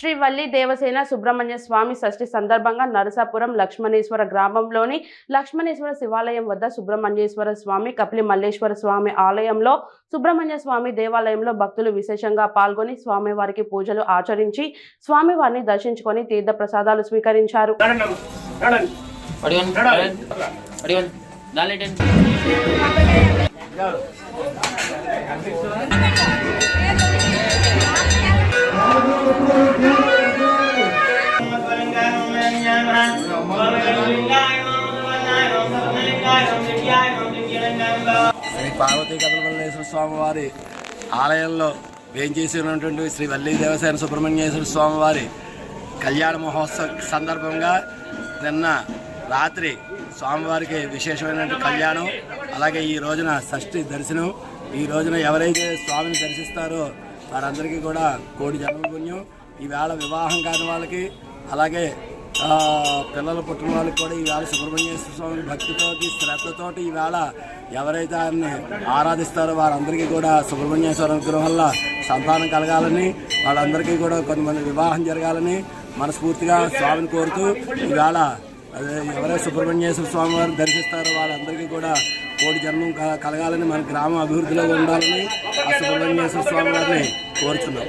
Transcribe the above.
శ్రీ వల్లి దేవసేన సుబ్రహ్మణ్య స్వామి షష్ఠి సందర్భంగా నరసాపురం లక్ష్మణేశ్వర గ్రామంలోని లక్ష్మణేశ్వర శివాలయం వద్ద సుబ్రహ్మణ్యేశ్వర స్వామి కపిలి మల్లేశ్వర స్వామి ఆలయంలో సుబ్రహ్మణ్య స్వామి దేవాలయంలో భక్తులు విశేషంగా పాల్గొని స్వామివారికి పూజలు ఆచరించి స్వామివారిని దర్శించుకొని తీర్థ ప్రసాదాలు స్వీకరించారు. శ్రీ పార్వతీ కదలవల్లేశ్వర స్వామి వారి ఆలయంలో వేంచేసినటువంటి శ్రీ వల్లి దేవసేన సుబ్రహ్మణ్యేశ్వర స్వామి వారి కళ్యాణ మహోత్సవ సందర్భంగా నిన్న రాత్రి స్వామివారికి విశేషమైనటువంటి కళ్యాణం అలాగే ఈ రోజున షష్ఠి దర్శనం. ఈ రోజున ఎవరైతే స్వామిని దర్శిస్తారో వారందరికీ కూడా కోటి జన్మ పుణ్యం ఈవేళ వివాహం కాని వాళ్ళకి అలాగే పిల్లలు పుట్టిన వాళ్ళకి కూడా ఈవేళ సుబ్రహ్మణ్యేశ్వర స్వామి భక్తితోటి శ్రద్ధతోటి ఈవేళ ఎవరైతే ఆయన్ని ఆరాధిస్తారో వారందరికీ కూడా సుబ్రహ్మణ్యేశ్వర విగ్రహం సంతానం కలగాలని వాళ్ళందరికీ కూడా కొంతమంది వివాహం జరగాలని మనస్ఫూర్తిగా స్వామిని కోరుతూ ఈవేళ ఎవరైతే సుబ్రహ్మణ్యేశ్వర స్వామి వారిని దర్శిస్తారో వాళ్ళందరికీ కూడా కోటి జన్మం కలగాలని మన గ్రామం అభివృద్ధిలో ఉండాలని ఆ సుబ్రహ్మణ్యేశ్వర స్వామి వారిని కోరుచున్నాం.